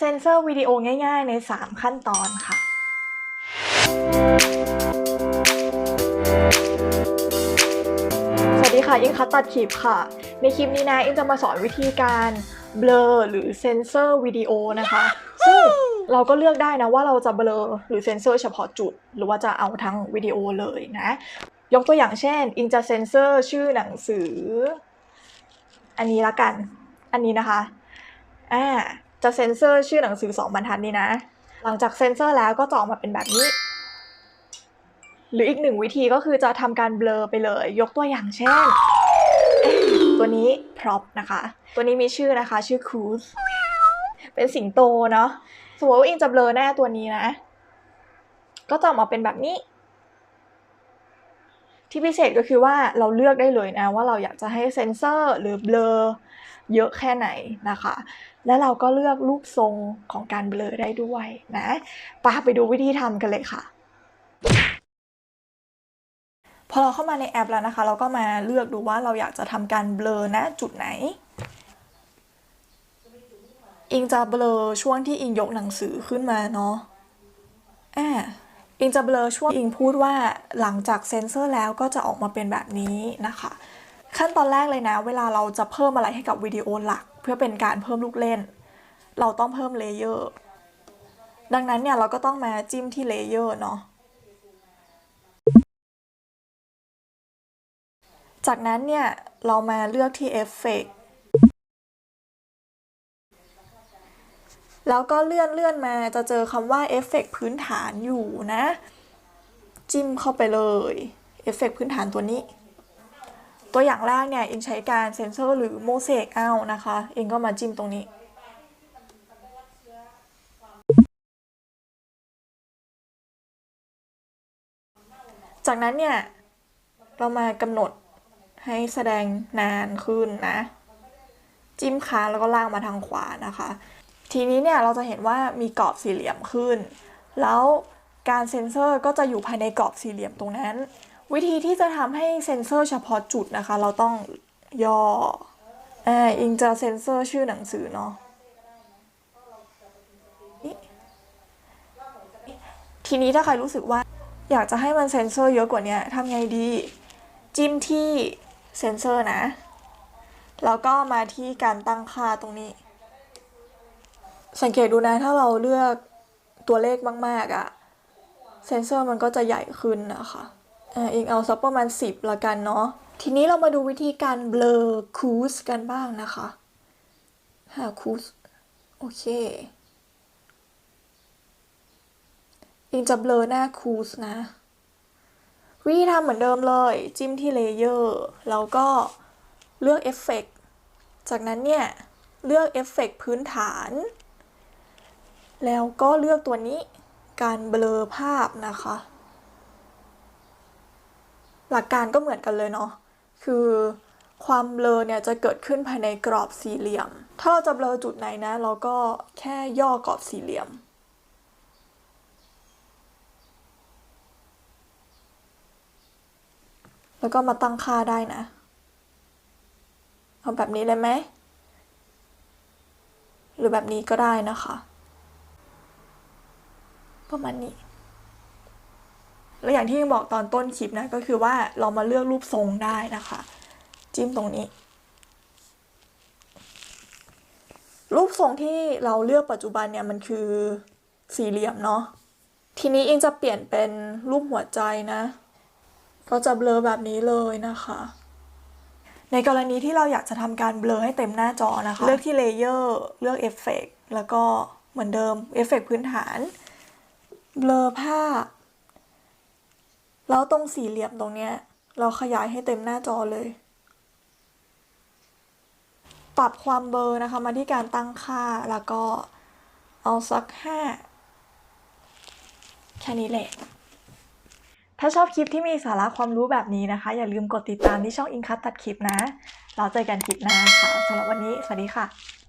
เซนเซอร์วิดีโอง่าย ๆ ใน 3 ขั้นตอนค่ะ สวัสดีค่ะ อิงคัตตัดคลิปค่ะ ในคลิปนี้นะ อิงจะมาสอนวิธีการเบลอหรือเซนเซอร์วิดีโอนะคะ ซึ่งเราก็เลือกได้นะว่าเราจะเบลอหรือเซนเซอร์เฉพาะจุด หรือว่าจะเอาทั้งวิดีโอเลยนะ ยกตัวอย่างเช่น อิงจะเซนเซอร์ชื่อหนังสือ อันนี้ละกัน อันนี้นะคะ อ่า จะเซ็นเซอร์ชื่อหนังสือสองบรรทัดนี้นะ หลังจากเซ็นเซอร์แล้วก็จะออกมาเป็นแบบนี้ หรืออีกหนึ่งวิธีก็คือจะทำการเบลอไปเลย ยกตัวอย่างเช่น ตัวนี้ prop นะคะ ตัวนี้มีชื่อนะคะ ชื่อ cruise เป็นสิงโตเนาะสมมติว่าอิงจะเบลอหน้าตัวนี้นะ ก็จะออกมาเป็นแบบนี้ ที่พิเศษก็คือว่าเราเลือกได้เลยนะว่าเราอยากจะให้เซนเซอร์หรือเบลอ เยอะแค่ไหนนะคะ และเราก็เลือกรูปทรงของการเบลอได้ด้วยนะปาไปดูวิธีทำกันเลยค่ะพอเราเข้ามาในแอปแล้วนะคะ เราก็มาเลือกดูว่าเราอยากจะทำการเบลอณจุดไหน อิงจะเบลอช่วงที่อิงยกหนังสือขึ้นมาเนาะอ่าอิงจะเบลอช่วงอิงพูดว่าหลังจากเซนเซอร์แล้วก็จะออกมาเป็นแบบนี้นะคะ ขั้นตอนแรกเลยนะ เวลาเราจะเพิ่มอะไรให้กับวิดีโอหลัก เพื่อเป็นการเพิ่มลูกเล่น เราต้องเพิ่มเลเยอร์ดังนั้นเนี่ยเราก็ต้องมาจิ้มที่เลเยอร์เนาะจากนั้นเนี่ยเรามาเลือกที่เอฟเฟกแล้วก็เลื่อนเลื่อนมาจะเจอคำว่าเอฟเฟกพื้นฐานอยู่นะ จิ้มเข้าไปเลยเอฟเฟกพื้นฐานตัวนี้ ตัวอย่างแรกเนี่ยเองใช้การเซนเซอร์หรือโมเสกเอานะคะ เองก็มาจิ้มตรงนี้จากนั้นเนี่ย เรามากำหนดให้แสดงนานขึ้นนะ จิ้มค้างแล้วก็ลากมาทางขวานะคะ ทีนี้เนี่ยเราจะเห็นว่ามีกรอบสี่เหลี่ยมขึ้น แล้วการเซ็นเซอร์ก็จะอยู่ภายในกรอบสี่เหลี่ยมตรงนั้น วิธีที่จะทำให้เซ็นเซอร์เฉพาะจุดนะคะ เราต้องย่ออ่าอิงจะเซ็นเซอร์ชื่อหนังสือเนาะทีนี้ถ้าใครรู้สึกว่าอยากจะให้มันเซ็นเซอร์เยอะกว่านี้ทำไงดี จิ้มที่เซ็นเซอร์นะ แล้วก็มาที่การตั้งค่าตรงนี้ สังเกตดูนะถ้าเราเลือกตัวเลขมาก ๆอะ่ะ เซนเซอร์มันก็จะใหญ่ขึ้นนะคะ เองเอาสักประมาณ 10ละกันเนาะ ทีนี้เรามาดูวิธีการเบลอคูสกันบ้างนะคะ หาคูส โอเคเองจะเบลอหน้าคูสนะ วิธีทำเหมือนเดิมเลย จิ้มที่เลเยอร์ แล้วก็เลือกเอฟเฟกจากนั้นเนี่ย เลือกเอฟเฟกพื้นฐาน แล้วก็เลือกตัวนี้การเบลอภาพนะคะ หลักการก็เหมือนกันเลยเนาะคือความเบลอเนี่ยจะเกิดขึ้นภายในกรอบสี่เหลี่ยม ถ้าเราจะเบลอจุดไหนนะ เราก็แค่ย่อกรอบสี่เหลี่ยม แล้วก็มาตั้งค่าได้นะ เอาแบบนี้เลยไหม หรือแบบนี้ก็ได้นะคะ ประมาณนี้ แล้วอย่างที่บอกตอนต้นคลิปนะก็คือว่าเรามาเลือกรูปทรงได้นะคะ จิ้มตรงนี้ รูปทรงที่เราเลือกปัจจุบันเนี่ยมันคือสี่เหลี่ยมเนาะทีนี้เองจะเปลี่ยนเป็นรูปหัวใจนะ ก็จะเบลอแบบนี้เลยนะคะ ในกรณีที่เราอยากจะทำการเบลอให้เต็มหน้าจอนะคะ เลือกที่เลเยอร์เลือกเอฟเฟกแล้วก็เหมือนเดิมเอฟเฟกพื้นฐานเบลอภาพ แล้วตรงสี่เหลี่ยมตรงเนี้ย เราขยายให้เต็มหน้าจอเลย ปรับความเบลอนะคะมาที่การตั้งค่าแล้วก็เอาสักห้าแค่นี้แหละ ถ้าชอบคลิปที่มีสาระความรู้แบบนี้นะคะ อย่าลืมกดติดตามที่ช่องอิงคัตตัดคลิปนะ เราเจอกันคลิปหน้าค่ะสำหรับวันนี้ สวัสดีค่ะ